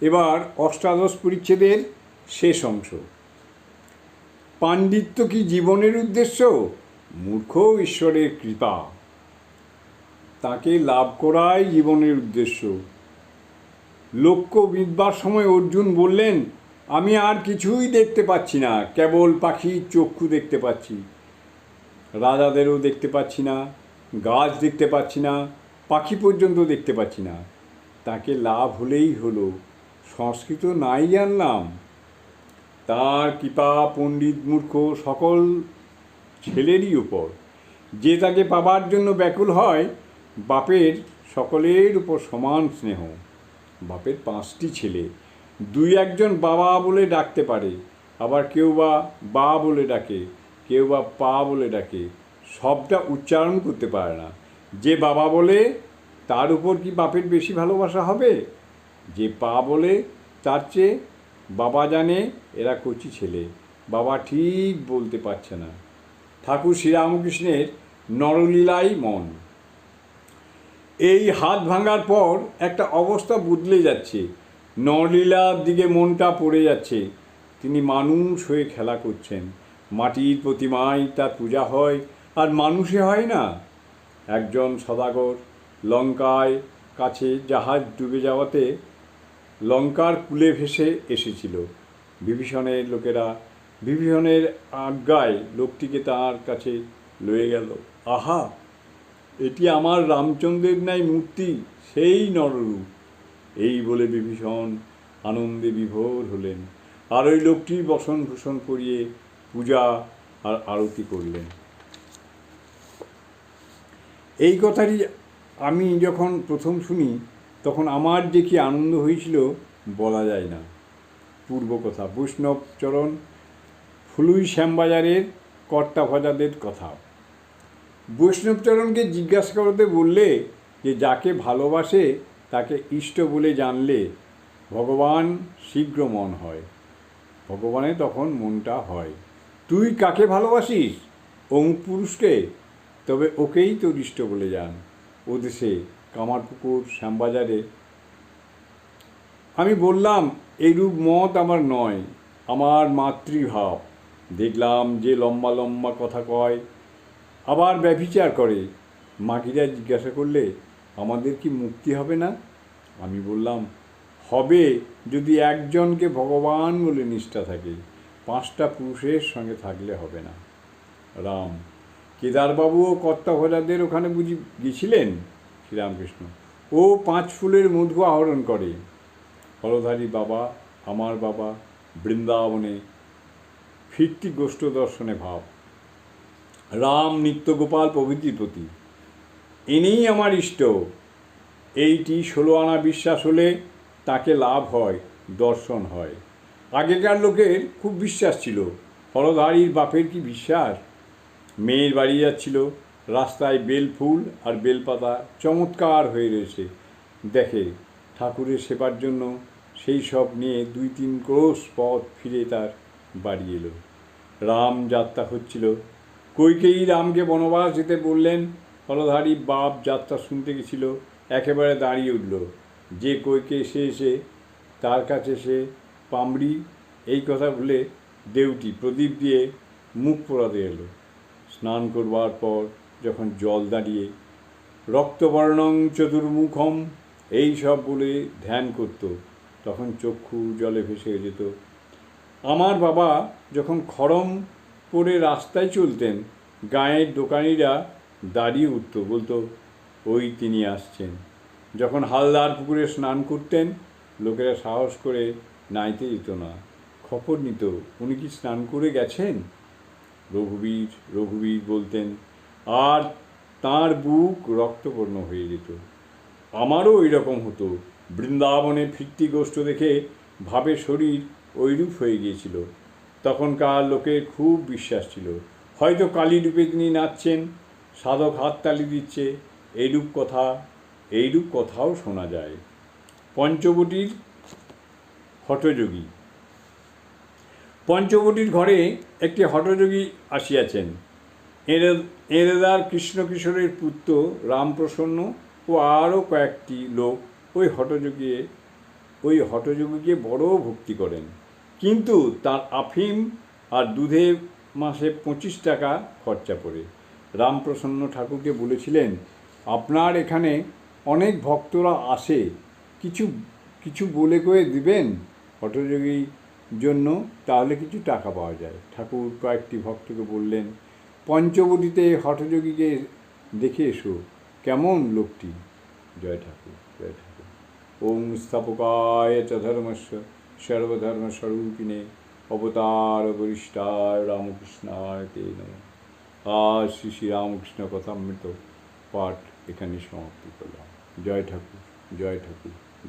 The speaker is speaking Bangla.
এবার অষ্টাদশ পরিচ্ছেদের শেষ অংশ। পাণ্ডিত্য কি জীবনের উদ্দেশ্য? মূর্খ ঈশ্বরের কৃপা। তাকে লাভ করাই জীবনের উদ্দেশ্য। লক্ষ্য বিদবার সময় অর্জুন বললেন, আমি আর কিছুই দেখতে পাচ্ছি না, কেবল পাখির চক্ষু দেখতে পাচ্ছি। রাজাদেরও দেখতে পাচ্ছি না, গাছ দেখতে পাচ্ছি না, পাখি পর্যন্ত দেখতে পাচ্ছি না। তাকে লাভ হলেই হলো। সংস্কৃত নাই জানলাম তার কৃপা পণ্ডিত মূর্খ সকল ছেলেরই উপর। যে তাকে পাবার জন্য ব্যাকুল হয়, বাপের সকলের উপর সমান স্নেহ। বাপের পাঁচটি ছেলে। দুই একজন বাবা বলে ডাকতে পারে, আবার কেউ বা বা বলে ডাকে, কেউ বা পা বলে ডাকে। সবটা উচ্চারণ করতে পারে না। যে বাবা বলে, তার উপর কি বাপের বেশি ভালোবাসা হবে? যে পা বলে, তার চেয়ে বাবা জানে এরা কচি ছেলে। বাবা ঠিক বলতে পারছে না। ঠাকুর শ্রীরামকৃষ্ণের নরলীলাই মন। এই হাত ভাঙার পর একটা অবস্থা বদলে যাচ্ছে। নরলীলার দিকে মনটা পড়ে যাচ্ছে। তিনি মানুষ হয়ে খেলা করছেন। মাটির প্রতিমায় তার পূজা হয়, আর মানুষে হয় না। একজন সদাগর লঙ্কায় কাছে জাহাজ ডুবে যাওয়াতে লঙ্কার কূলে ভেসে এসেছিল। বিভীষণের লোকেরা বিভীষণের আজ্ঞায় লোকটিকে তার কাছে লয়ে গেল। আহা! এটি আমার রামচন্দ্রের ন্যায় মূর্তি, সেই নররূপ। এই বলে বিভীষণ আনন্দে বিভোর হলেন আর ওই লোকটি বসন ভূষণ করিয়ে পূজা আর আরতি করলেন। এই কথাটি আমি যখন প্রথম শুনি তখন আমার যে কি আনন্দ হয়েছিল, বলা যায় না। পূর্ব কথা বৈষ্ণব চরণ ফুলুই শ্যামবাজারের কর্তা ভজাদের কথা। বৈষ্ণবচরণকে জিজ্ঞাসা করতে বললে যে, যাকে ভালোবাসে, তাকে ইষ্ট বলে জানলে ভগবান শীঘ্র মন হয়। ভগবানে তখন মনটা হয়। তুই কাকে ভালোবাসিস? অমুক পুরুষকে? তবে ওকেই তোর ইষ্ট বলে যান। ও দেশে কামারপুকুর, শ্যামবাজারে। আমি বললাম এইরূপ মত আমার নয়, আমার মাতৃভাব। দেখলাম যে লম্বা লম্বা কথা কয়, আবার ব্যভিচার করে। মাকিরা জিজ্ঞাসা করলে, আমাদের কি মুক্তি হবে না? আমি বললাম, হবে, যদি একজনকে ভগবান বলে নিষ্ঠা থাকে, পাঁচটা পুরুষের সঙ্গে থাকলে হবে না। রাম কেদারবাবুও কর্তাভজাদের ওখানে বুঝি গেছিলেন? শ্রীরামকৃষ্ণ। ও পাঁচ ফুলের মধু আহরণ করে। হলধারী বাবা, আমার বাবা, বৃন্দাবনে ফিরতি গোষ্ঠ দর্শনে ভাব। রাম নিত্যগোপাল প্রভৃতির প্রতি। এনেই আমার ইষ্ট। এইটি ষোলো আনা বিশ্বাস হলে তাকে লাভ হয়, দর্শন হয়। আগেকার লোকের খুব বিশ্বাস ছিল। হলধারীর বাপের কি বিশ্বাস? মেয়ের বাড়ি যাচ্ছিল রাস্তায় বেল ফুল আর বেলপাতা চমৎকার হয়ে রয়েছে। দেখে ঠাকুরের সেবার জন্য সেই সব নিয়ে দুই তিন ক্রোশ পথ ফিরে তার বাড়ি এলো। রাম যাত্রা হচ্ছিল। কৈকেয়ী রামকে বনবাস যেতে বললেন হলধারী বাপ যাত্রা শুনতে গেছিল, একেবারে দাঁড়িয়ে উঠল। যে কৈকে এসে এসে তার কাছে সে পামড়ি, এই কথা বলে দেউটি প্রদীপ দিয়ে মুখ পোড়াতে এলো। স্নান করবার পর যখন জল দাঁড়িয়ে, রক্তবর্ণং চতুর্মুখম, এই সব বলে ধ্যান করত, তখন চক্ষু জলে ভেসে যেত। আমার বাবা যখন খড়ম পরে রাস্তায় চলতেন, গাঁয়ের দোকানিরা দাঁড়িয়ে উঠত, বলতো, ওই তিনি আসছেন। যখন হালদার পুকুরে স্নান করতেন, লোকেরা সাহস করে নাইতে যেত না। খবর নিত, উনি কি স্নান করে গেছেন? রঘুবীর রঘুবীর, বলতেন আর তার বুক রক্তবর্ণ হয়ে যেত। আমারও ওই রকম হতো। বৃন্দাবনে ফিরতি গোষ্ঠ দেখে ভাবে শরীর ওইরূপ হয়ে গিয়েছিল। তখনকার লোকের খুব বিশ্বাস ছিল। হয়তো কালী রূপে তিনি নাচছেন, সাধক হাততালি দিচ্ছে, এইরূপ কথা, এইরূপ কথাও শোনা যায়। পঞ্চবটির হঠযোগী। পঞ্চবটির ঘরে একটি হঠযোগী আসিয়াছেন। এঁরে- এঁরেদার কৃষ্ণকিশোরের পুত্র রামপ্রসন্ন ও আরও কয়েকটি লোক ওই হঠযোগী ওই হঠযোগীকে বড় ভক্তি করেন। কিন্তু তার আফিম আর দুধে মাসে পঁচিশ টাকা খরচা পড়ে। রামপ্রসন্ন ঠাকুরকে বলেছিলেন, আপনার এখানে অনেক ভক্তরা আসে, কিছু কিছু বলে কয়ে দিবেন হঠযোগীর জন্য, তাহলে কিছু টাকা পাওয়া যায়। ঠাকুর কয়েকটি ভক্তকে বললেন পঞ্চবটিতে হঠযোগীকে দেখে এসো। কেমন লোকটি? জয় ঠাকুর জয় ঠাকুর। ওম স্থাপকায় চ ধর্মস্য সর্বধর্মস্বরূপিণে অবতার বরিষ্ঠায় রামকৃষ্ণায় তে নম। আজ শ্রী শ্রী রামকৃষ্ণ কথামৃত পাঠ এখানে সমাপ্তি করলাম। জয় ঠাকুর জয় ঠাকুর।